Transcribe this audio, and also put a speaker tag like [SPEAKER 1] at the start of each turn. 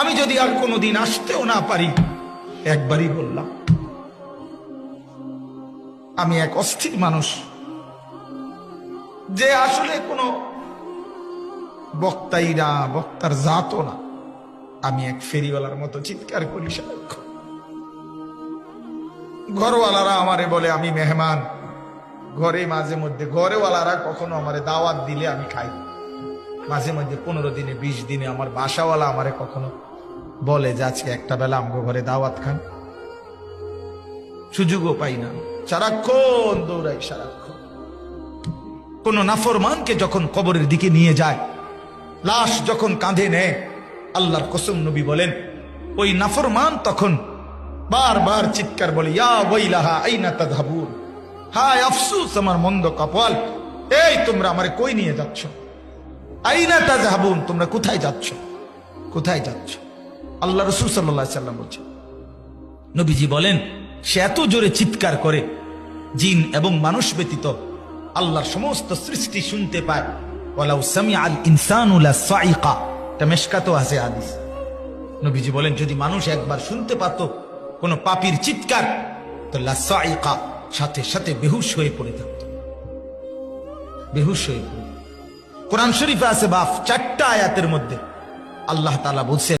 [SPEAKER 1] আমি যদি আর কোনোদিন আসতেও না পারি, একবারই বললাম, আমি এক অস্থির মানুষ যে আসলে কোনো বক্তাই না বক্তার জাতও না। আমি এক ফেরিওয়ালার মতো চিৎকার করি সারাক্ষণ। ঘরওয়ালারা আমারে বলে, আমি মেহমান। ঘরে মাঝে মধ্যে ঘরেওয়ালারা কখনো আমারে দাওয়াত দিলে আমি খাই মাঝে মধ্যে পনেরো দিনে, বিশ দিনে আমার বাসাওয়ালা আমারে কখনো বলে যে আজকে একটা বেলা আমগো ঘরে দাওয়াত খান। সুযোগও পাই না। সারাক্ষণ দৌড়াই, সারাক্ষণ। কোন নাফরমানকে যখন কবরের দিকে নিয়ে যায়, লাশ যখন কাঁধে নেয়, আল্লাহর কসম নবী বলেন, ওই নাফরমান তখন বারবার চিৎকার বলে, ইয়া হায় আফসোস, আমার মন্দ কপাল। এই, তোমরা আমার কই নিয়ে যাচ্ছ? আইনা তাযহাবুন, তোমরা কোথায় যাচ্ছ? কোথায় যাচ্ছ? আল্লাহ রসুল সাল্লাম বলছে নবীজি বলেন, সে এত জোরে চিৎকার করে, জিন এবং মানুষ ব্যতীত আল্লাহর সমস্ত সৃষ্টি শুনতে পায়। বলেন, যদি মানুষ একবার শুনতে পারত কোন পাপির চিৎকার, তো সাথে সাথে বেহুশ হয়ে পড়ে থাকত। বেহুশ হয়ে পড়ে। কোরআন শরীফে আছে বাফ, চারটা আয়াতের মধ্যে। আল্লাহ তালা বলছে